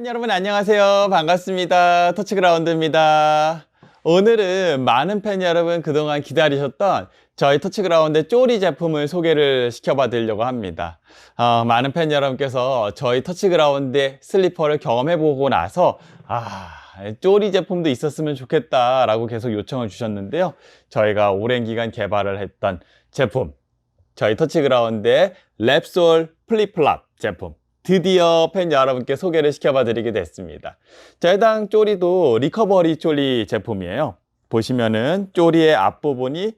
팬 여러분 안녕하세요. 반갑습니다. 터치그라운드입니다. 오늘은 많은 팬 여러분 그동안 기다리셨던 저희 터치그라운드 쪼리 제품을 소개를 시켜봐 드리려고 합니다. 어, 많은 팬 여러분께서 저희 터치그라운드의 슬리퍼를 경험해보고 나서 아 쪼리 제품도 있었으면 좋겠다라고 계속 요청을 주셨는데요. 저희가 오랜 기간 개발을 했던 제품 저희 터치그라운드의 랩솔 플립플랍 제품 드디어 팬 여러분께 소개를 시켜봐 드리게 됐습니다. 자, 해당 쪼리도 리커버리 쪼리 제품이에요. 보시면은 쪼리의 앞부분이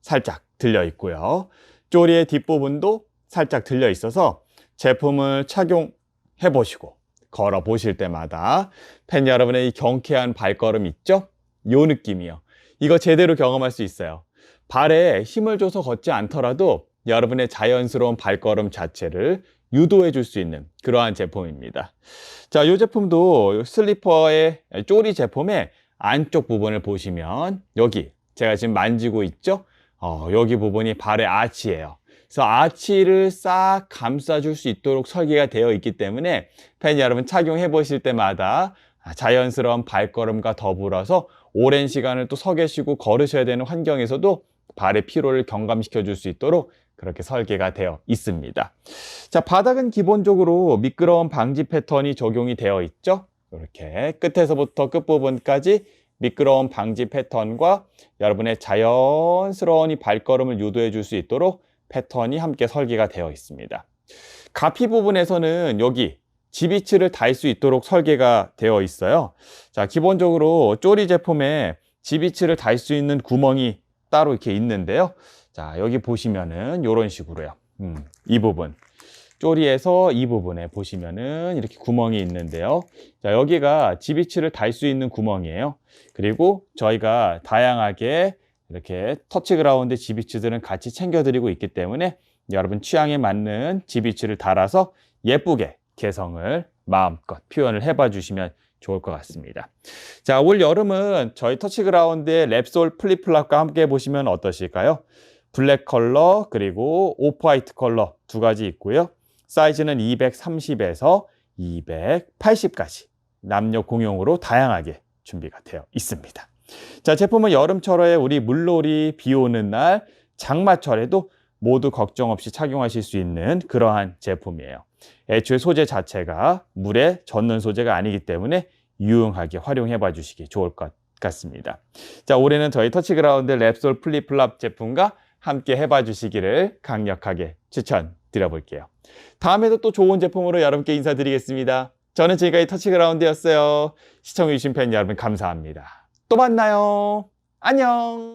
살짝 들려 있고요. 쪼리의 뒷부분도 살짝 들려 있어서 제품을 착용해 보시고 걸어 보실 때마다 팬 여러분의 이 경쾌한 발걸음 있죠? 요 느낌이요. 이거 제대로 경험할 수 있어요. 발에 힘을 줘서 걷지 않더라도 여러분의 자연스러운 발걸음 자체를 유도해 줄 수 있는 그러한 제품입니다. 자, 이 제품도 슬리퍼의 쪼리 제품의 안쪽 부분을 보시면 여기 제가 지금 만지고 있죠? 어, 여기 부분이 발의 아치예요. 그래서 아치를 싹 감싸줄 수 있도록 설계가 되어 있기 때문에 팬 여러분 착용해 보실 때마다 자연스러운 발걸음과 더불어서 오랜 시간을 또 서 계시고 걸으셔야 되는 환경에서도 발의 피로를 경감시켜 줄 수 있도록 그렇게 설계가 되어 있습니다. 자, 바닥은 기본적으로 미끄러운 방지 패턴이 적용이 되어 있죠. 이렇게 끝에서부터 끝부분까지 미끄러운 방지 패턴과 여러분의 자연스러운 이 발걸음을 유도해 줄 수 있도록 패턴이 함께 설계가 되어 있습니다. 가피 부분에서는 여기 지비츠를 달 수 있도록 설계가 되어 있어요. 자, 기본적으로 쪼리 제품에 지비츠를 달 수 있는 구멍이 따로 이렇게 있는데요. 자, 여기 보시면은 이런 식으로요. 음, 이 부분. 쪼리에서 이 부분에 보시면은 이렇게 구멍이 있는데요. 자, 여기가 지비치를 달 수 있는 구멍이에요. 그리고 저희가 다양하게 이렇게 터치 그라운드 지비치들은 같이 챙겨드리고 있기 때문에 여러분 취향에 맞는 지비치를 달아서 예쁘게 개성을 마음껏 표현을 해봐 주시면 좋을 것 같습니다. 자, 올 여름은 저희 터치그라운드의 랩솔 플립플랍과 함께 보시면 어떠실까요? 블랙 컬러 그리고 오프 화이트 컬러 두 가지 있고요. 사이즈는 230에서 280까지 남녀 공용으로 다양하게 준비가 되어 있습니다. 자, 제품은 여름철에 우리 물놀이 비 오는 날 장마철에도 모두 걱정 없이 착용하실 수 있는 그러한 제품이에요. 애초에 소재 자체가 물에 젖는 소재가 아니기 때문에 유용하게 활용해 봐 주시기 좋을 것 같습니다. 자, 올해는 저희 터치그라운드 랩솔 플립플랍 제품과 함께 해봐 주시기를 강력하게 추천드려 볼게요. 다음에도 또 좋은 제품으로 여러분께 인사드리겠습니다. 저는 지금까지 터치그라운드였어요. 시청해주신 팬 여러분 감사합니다. 또 만나요. 안녕.